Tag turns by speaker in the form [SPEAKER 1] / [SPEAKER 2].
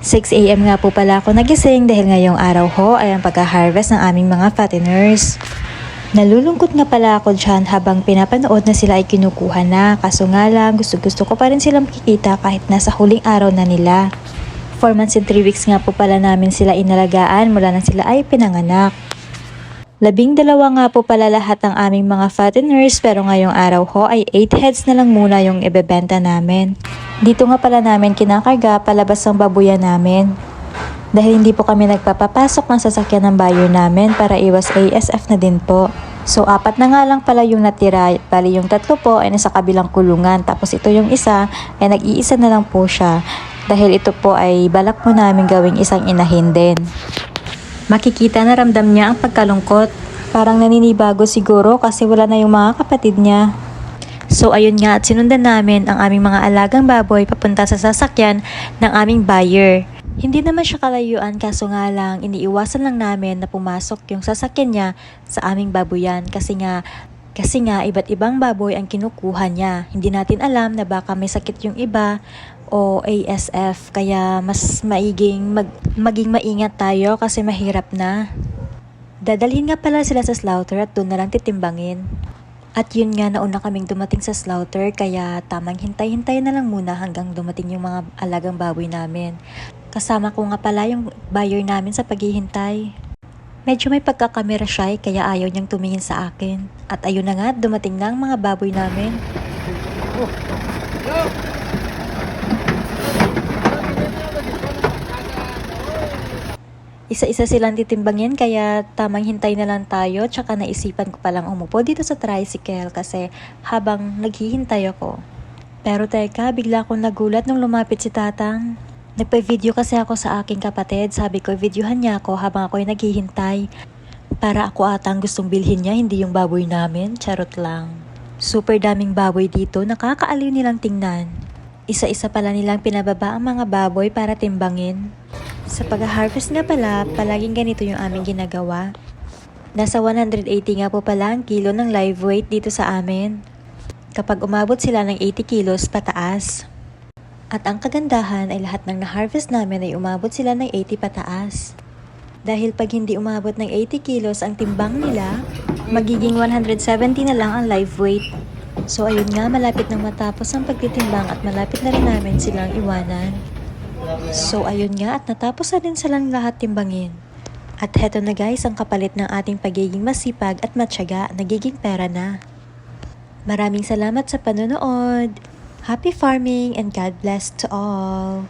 [SPEAKER 1] 6am nga po pala ako nagising dahil ngayong araw ho ay ang pagka-harvest ng aming mga fatteners. Nalulungkot nga pala ako dyan habang pinapanood na sila ay kinukuha na kaso nga lang gusto gusto ko pa rin silang makikita kahit nasa huling araw na nila. 4 months and 3 weeks nga po pala namin sila inalagaan mula na sila ay pinanganak. Labing dalawa nga po pala lahat ng aming mga fatteners pero ngayong araw ho ay 8 heads na lang muna yung ibebenta namin. Dito nga pala namin kinakarga palabas ang babuyan namin. Dahil hindi po kami nagpapapasok ng sasakyan ng buyer namin para iwas ASF na din po. So apat na nga lang pala yung natira, bali yung tatlo po ay nasa kabilang kulungan tapos ito yung isa ay nag-iisa na lang po siya dahil ito po ay balak po namin gawing isang inahin din. Makikita na ramdam niya ang pagkalungkot. Parang naninibago siguro kasi wala na yung mga kapatid niya. So ayun nga at sinundan namin ang aming mga alagang baboy papunta sa sasakyan ng aming buyer. Hindi naman siya kalayuan kaso nga lang iniiwasan lang namin na pumasok yung sasakyan niya sa aming baboyan kasi nga kasi nga iba't ibang baboy ang kinukuha niya. Hindi natin alam na baka may sakit yung iba o ASF kaya mas maiging mag, maging maingat tayo kasi mahirap na. Dadalhin nga pala sila sa slaughter at doon na lang titimbangin. At yun nga nauna kaming dumating sa slaughter kaya tamang hintay-hintay na lang muna hanggang dumating yung mga alagang baboy namin. Kasama ko nga pala yung buyer namin sa paghihintay. Medyo may pagkakamera shy kaya ayaw niyang tumingin sa akin. At ayun na nga, dumating na ang mga baboy namin. Isa-isa silang titimbangin kaya tamang hintay na lang tayo tsaka naisipan ko palang umupo dito sa tricycle kasi habang naghihintay ako. Pero teka, bigla akong nagulat nung lumapit si tatang. Nagpa-video kasi ako sa aking kapatid. Sabi ko, videohan niya ako habang ako'y naghihintay. Para ako atang gustong bilhin niya, hindi yung baboy namin. Charot lang. Super daming baboy dito, nakakaaliw nilang tingnan. Isa-isa pala nilang pinababa ang mga baboy para timbangin. Sa pag-harvest nga pala, palaging ganito yung aming ginagawa. Nasa 180 nga po pala ang kilo ng live weight dito sa amin. Kapag umabot sila ng 80 kilos pataas. At ang kagandahan ay lahat ng na-harvest namin ay umabot sila ng 80 pataas. Dahil pag hindi umabot ng 80 kilos ang timbang nila, magiging 170 na lang ang live weight. So ayun nga, malapit nang matapos ang pagtitimbang at malapit na rin namin silang iwanan. So ayun nga at natapos na din silang lahat timbangin. At heto na guys ang kapalit ng ating pagiging masipag at matyaga, nagiging pera na. Maraming salamat sa panonood. Happy farming and God bless to all.